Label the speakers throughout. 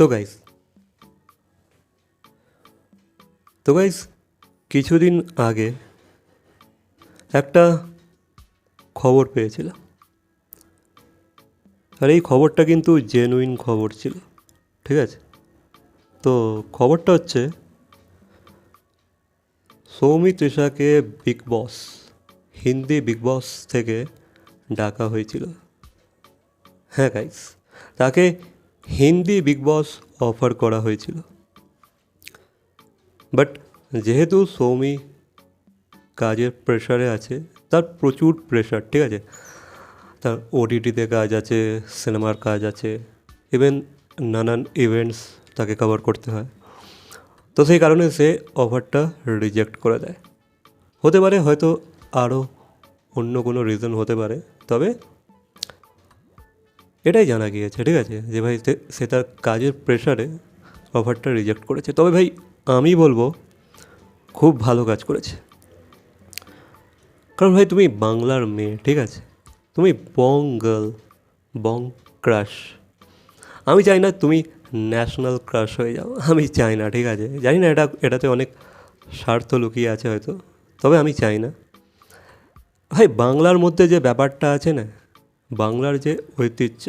Speaker 1: তো গাইস তো গাইস কিছুদিন আগে একটা খবর পেয়েছিলাম। আর এই খবরটা কিন্তু জেনুইন খবর ছিল, ঠিক আছে? তো খবরটা হচ্ছে Soumi তৃষাকে Big Boss Hindi Big Boss থেকে ডাকা হয়েছিল। হ্যাঁ গাইস তাকে হিন্দি বিগ বস অফার করা হয়েছিল। বাট যেহেতু সৌমি কাজের প্রেশারে আছে, তার প্রচুর প্রেশার ঠিক আছে? তার ওটিটিতে কাজ আছে সিনেমার কাজ আছে ইভেন নানান ইভেন্টস তাকে কভার করতে হয়। তো সেই কারণে সে অফারটা রিজেক্ট করে দেয়। হতে পারে হয়তো আরও অন্য কোনো রিজন হতে পারে, তবে এটাই জানা গিয়েছে, ঠিক আছে? যে ভাই সে- তার কাজের প্রেশারে অফারটা রিজেক্ট করেছে। তবে ভাই, আমি বলব, খুব ভালো কাজ করেছে। কারণ ভাই, তুমি বাংলার মেয়ে, ঠিক আছে? তুমি বং গার্ল বং ক্রাশ আমি চাই না তুমি ন্যাশনাল ক্রাশ হয়ে যাও। আমি চাই না, ঠিক আছে? জানি না এটা, এটাতে অনেক স্বার্থ লুকিয়ে আছে হয়তো। তবে আমি চাই না। ভাই, বাংলার মধ্যে যে ব্যাপারটা আছে না বাংলার যে ঐতিহ্য।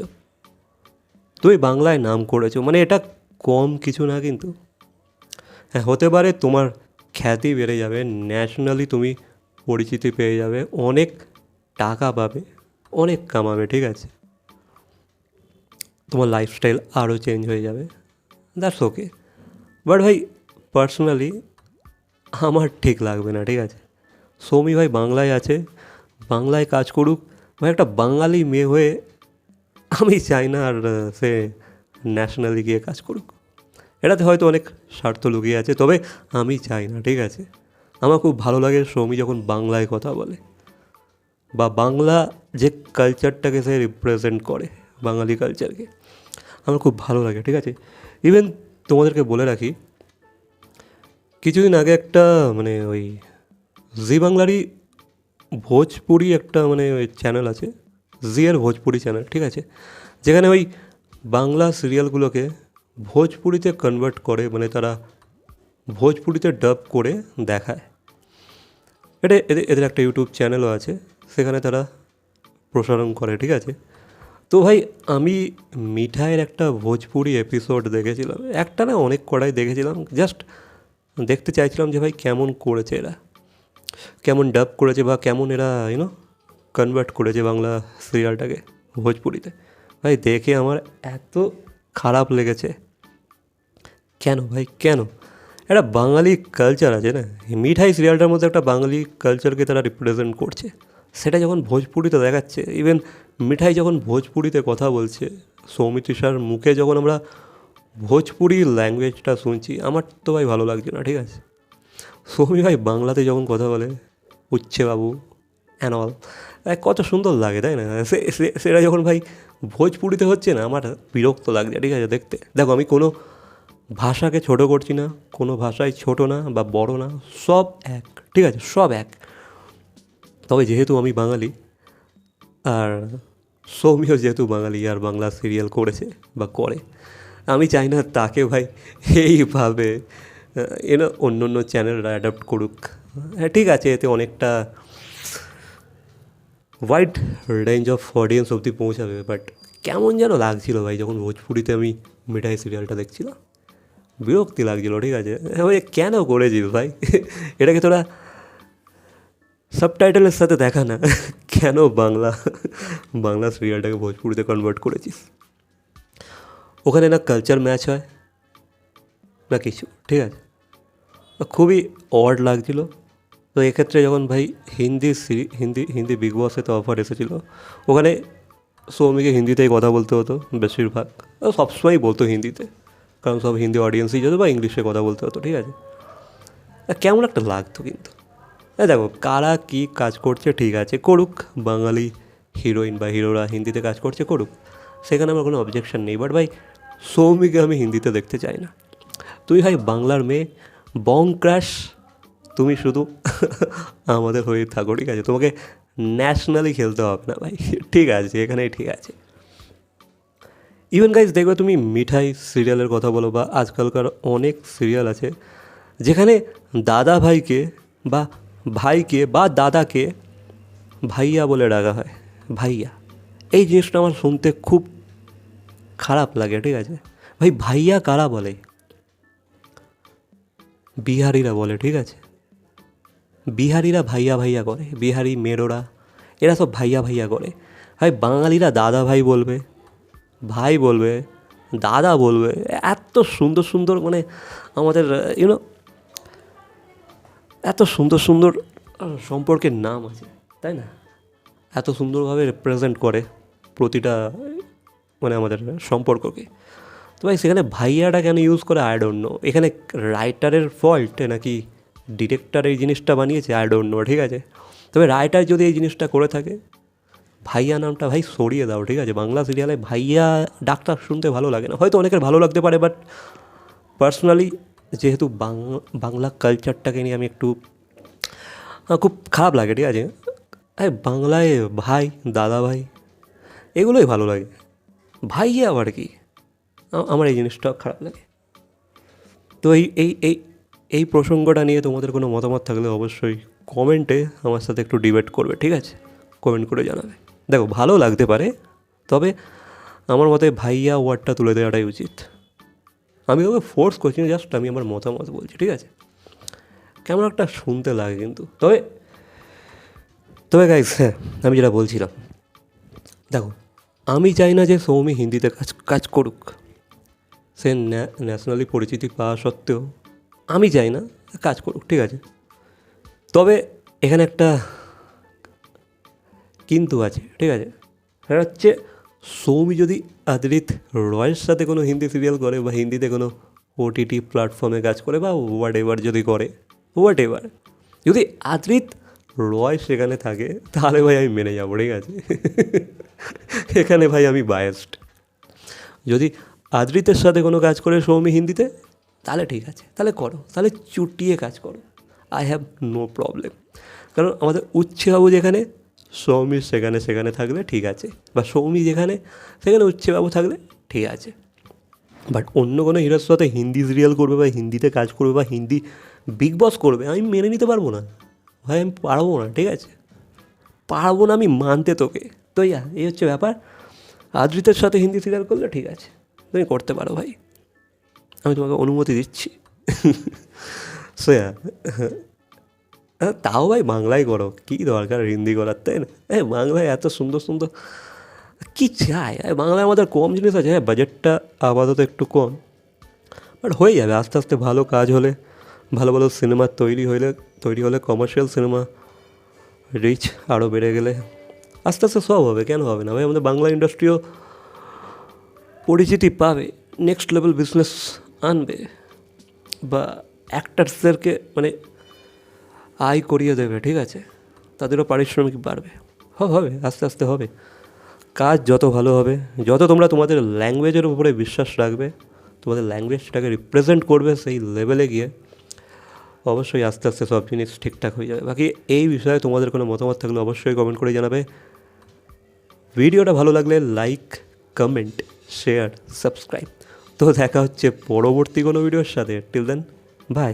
Speaker 1: তুমি বাংলায় নাম করেছ মানে এটা কম কিছু না কিন্তু। হ্যাঁ হতে পারে তোমার খ্যাতি বেড়ে যাবে, ন্যাশনালি তুমি পরিচিতি পেয়ে যাবে, অনেক টাকা পাবে, অনেক কামাবে, ঠিক আছে? তোমার লাইফস্টাইল আরও চেঞ্জ হয়ে যাবে দ্যাটস ওকে বাট ভাই পার্সোনালি আমার ঠিক লাগবে না, ঠিক আছে? সৌমি ভাই বাংলায় আছে, বাংলায় কাজ করুক ভাই একটা বাঙালি মেয়ে হয়ে আমি চাই না আর সে ন্যাশনালি গিয়ে কাজ করুক। এটাতে হয়তো অনেক স্বার্থ লুকিয়ে আছে, তবে আমি চাই না, ঠিক আছে? আমার খুব ভালো লাগে সৌমি যখন বাংলায় কথা বলে, বা বাংলা যে কালচারটাকে সে রিপ্রেজেন্ট করে, বাঙালি কালচারকে আমার খুব ভালো লাগে, ঠিক আছে? ইভেন তোমাদেরকে বলে রাখি, কিছুদিন আগে একটা মানে ওই জি বাংলারই ভোজপুরি একটা মানে ওই চ্যানেল আছে জি এর ভোজপুরি চ্যানেল ঠিক আছে? যেখানে ওই বাংলা সিরিয়ালগুলোকে ভোজপুরিতে কনভার্ট করে মানে তারা ভোজপুরিতে ডাব করে দেখায়। এটা এদের এদের একটা ইউটিউব চ্যানেলও আছে, সেখানে তারা প্রসারণ করে, ঠিক আছে? তো ভাই, আমি মিঠাইয়ের একটা ভোজপুরি এপিসোড দেখেছিলাম। একটা না অনেক কটাই দেখেছিলাম জাস্ট দেখতে চাইছিলাম যে ভাই কেমন করেছে এরা। কেমন ডাব করেছে বা কেমন এরা ইউনো কনভার্ট করেছে বাংলা সিরিয়ালটাকে ভোজপুরিতে। ভাই, দেখে আমার এত খারাপ লেগেছে। কেন ভাই, কেন? একটা বাঙালি কালচার আছে না? মিঠাই সিরিয়ালটার মধ্যে একটা বাঙালি কালচারকে তারা রিপ্রেজেন্ট করছে। সেটা যখন ভোজপুরিতে দেখাচ্ছে ইভেন মিঠাই যখন ভোজপুরিতে কথা বলছে সৌমিত্রিষার মুখে যখন আমরা ভোজপুরি ল্যাঙ্গুয়েজটা শুনছি, আমার তো ভাই ভালো লাগছে না, ঠিক আছে? সৌমি ভাই বাংলাতে যখন কথা বলে, উচ্ছে বাবু অ্যান্ড অল কত সুন্দর লাগে, তাই না? সে- সে- সেটা যখন ভাই ভোজপুরিতে হচ্ছে না, আমার বিরক্ত লাগছে, ঠিক আছে, দেখতে। দেখো, আমি কোনো ভাষাকে ছোট করছি না, কোনো ভাষায় ছোট না বা বড় না, সব এক, ঠিক আছে, সব এক। তবে যেহেতু আমি বাঙালি, আর সৌমিও যেহেতু বাঙালি, আর বাংলা সিরিয়াল করেছে বা করে, আমি চাই না তাকে ভাই এইভাবে এনো অন্য অন্য চ্যানেলরা অ্যাডাপ্ট করুক। হ্যাঁ ঠিক আছে, এতে অনেকটা ওয়াইড রেঞ্জ অফ অডিয়েন্স অবধি পৌঁছাবে বাট কেমন যেন লাগছিল ভাই, যখন ভোজপুরিতে আমি মিঠাই সিরিয়ালটা দেখছিলাম। বিরক্তি লাগছিল, ঠিক আছে। ভাই, কেন করেছিস ভাই? এটাকে তোরা সাবটাইটেলের সাথে দেখা না। কেন বাংলা বাংলা সিরিয়ালটাকে ভোজপুরিতে কনভার্ট করেছিস? ওখানে না কালচার ম্যাচ হয়। না কিছু, ঠিক আছে? খুবই অড লাগছিল। তো এক্ষেত্রে যখন ভাই হিন্দি সিরি, হিন্দি হিন্দি বিগ বসে তো অফার এসেছিল, ওখানে সৌমিকে হিন্দিতেই কথা বলতে হতো বেশিরভাগ। সবসময়ই বলতো হিন্দিতে, কারণ সব হিন্দি অডিয়েন্সই যেত বা ইংলিশে কথা বলতে হতো, ঠিক আছে? কেমন একটা লাগতো কিন্তু। হ্যাঁ দেখো, কারা কী কাজ করছে ঠিক আছে, করুক। বাঙালি হিরোইন বা হিরোরা হিন্দিতে কাজ করছে, করুক। সেখানে আমার কোনো অবজেকশন নেই বাট ভাই সৌমিকে আমি হিন্দিতে দেখতে চাই না। তুই ভাই বাংলার মেয়ে, বং ক্র্যাশ তুমি শুধু আমাদের হয়ে থাকো, ঠিক আছে? তোমাকে ন্যাশনালি খেলতে হবে না ভাই, ঠিক আছে, এখানেই ঠিক আছে। ইভেন গাইজ দেখবে তুমি মিঠাই সিরিয়ালের কথা বলো বা আজকালকার অনেক সিরিয়াল আছে, যেখানে দাদা ভাইকে বা ভাইকে বা দাদাকে ভাইয়া বলে ডাকা হয়, ভাইয়া। এই জিনিসটা আমার শুনতে খুব খারাপ লাগে, ঠিক আছে? ভাই, ভাইয়া কারা বলে? বিহারিরা বলে, ঠিক আছে? বিহারিরা ভাইয়া ভাইয়া করে, বিহারি মেরোরা, এরা সব ভাইয়া ভাইয়া করে। ভাই, বাঙালিরা দাদা ভাই বলবে ভাই বলবে, দাদা বলবে, এত সুন্দর সুন্দর মানে আমাদের ইউনো এত সুন্দর সুন্দর সম্পর্কের নাম আছে, তাই না? এত সুন্দরভাবে রিপ্রেজেন্ট করে প্রতিটা মানে আমাদের সম্পর্ককে। তো ভাই, সেখানে ভাইয়াটা কেন ইউজ করে? নো এখানে রাইটারের ফল্ট নাকি ডিরেক্টর এই জিনিসটা বানিয়েছে? নো ঠিক আছে? তবে রাইটার যদি এই জিনিসটা করে থাকে, ভাইয়া নামটা ভাই সরিয়ে দাও, ঠিক আছে? বাংলা সিরিয়ালে ভাইয়া ডাক্তার শুনতে ভালো লাগে না। হয়তো অনেকের ভালো লাগতে পারে বাট পার্সোনালি যেহেতু বাংলা কালচারটাকে নিয়ে আমি একটু খুব খারাপ লাগে, ঠিক আছে? বাংলায় ভাই, দাদা ভাই, এগুলোই ভালো লাগে। ভাইয়া আবার কি? আমার এই জিনিসটা খারাপ লাগে। তো এই এই এই এই প্রসঙ্গটা নিয়ে তোমাদের কোনো মতামত থাকলে অবশ্যই কমেন্টে আমার সাথে একটু ডিবেট করবে, ঠিক আছে? কমেন্ট করে জানাবে। দেখো, ভালো লাগতে পারে, তবে আমার মতে ভাইয়া ওয়ার্ডটা তুলে দেওয়াটাই উচিত। আমি ওকে ফোর্স করছি না জাস্ট আমি আমার মতামত বলছি, ঠিক আছে? কেমন একটা শুনতে লাগে কিন্তু। তবে তবে গাইস হ্যাঁ আমি যেটা বলছিলাম, দেখো, আমি চাই না যে সৌমি হিন্দিতে কাজ কাজ করুক। সে ন্যাশনালি পরিচিতি পাওয়া সত্ত্বেও আমি চাই না, কাজ করুক, ঠিক আছে। তবে এখানে একটা কিন্তু আছে, ঠিক আছে। সেটা হচ্ছে সৌমি যদি আদরিত রয়ের সাথে কোনো হিন্দি সিরিয়াল করে বা হিন্দিতে কোনো ওটিটি প্ল্যাটফর্মে কাজ করে বা হোয়াট এভার যদি করে হোয়াট এভার যদি আদরিত রয় সেখানে থাকে, তাহলে ভাই আমি মেনে যাব, ঠিক আছে। এখানে ভাই আমি বায়াসড যদি আদৃতের সাথে কোনো কাজ করে সৌমি হিন্দিতে? তাহলে ঠিক আছে, তাহলে করো, তাহলে চুটিয়ে কাজ করো। আই হ্যাভ নো প্রবলেম কারণ আমাদের উচ্ছেবাবু যেখানে, সৌমি সেখানে সেখানে থাকলে ঠিক আছে, বা সৌমি যেখানে, সেখানে উচ্ছেবাবু থাকলে ঠিক আছে। বাট অন্য কোনো হিরোর সাথে হিন্দি সিরিয়াল করবে বা হিন্দিতে কাজ করবে বা হিন্দি বিগ বস করবে, আমি মেনে নিতে পারব না। ভাই, আমি পারব না, ঠিক আছে? পারব না আমি মানতে তোকে। তো ইয়া, এই হচ্ছে ব্যাপার। আদৃতের সাথে হিন্দি সিরিয়াল করলে ঠিক আছে। তুমি করতে পারো ভাই। আমি তোমাকে অনুমতি দিচ্ছি। সো তাও ভাই বাংলায় করো। কী দরকার হিন্দি করার, তাই না? হ্যাঁ বাংলায় এত সুন্দর সুন্দর। কী চাই? বাংলায় আমাদের কম জিনিস আছে। হ্যাঁ বাজেটটা আপাতত একটু কম। বাট হয়ে যাবে, আস্তে আস্তে ভালো কাজ হলে, ভালো ভালো সিনেমা তৈরি হলে তৈরি হলে কমার্শিয়াল সিনেমা রিচ আরও বেড়ে গেলে, আস্তে আস্তে সব হবে। কেন হবে না? ভাই, আমাদের বাংলা ইন্ডাস্ট্রিও পরিচিতি পাবে নেক্সট লেভেল বিজনেস আনবে, বা অ্যাক্টার্সদেরকে মানে আয় করিয়ে দেবে, ঠিক আছে? তাদেরও পারিশ্রমিক বাড়বে। হবে, আস্তে আস্তে হবে। কাজ যত ভালো হবে, যত তোমরা তোমাদের ল্যাঙ্গুয়েজের উপরে বিশ্বাস রাখবে, তোমাদের ল্যাঙ্গুয়েজটাকে রিপ্রেজেন্ট করবে সেই লেভেলে গিয়ে, অবশ্যই আস্তে আস্তে সব জিনিস ঠিকঠাক হয়ে যাবে। বাকি এই বিষয়ে তোমাদের কোনো মতামত থাকলে অবশ্যই কমেন্ট করে জানাবে। ভিডিওটা ভালো লাগলে লাইক কমেন্ট শেয়ার সাবস্ক্রাইব তো দেখা হচ্ছে পরবর্তী কোনো ভিডিওর সাথে। Till then by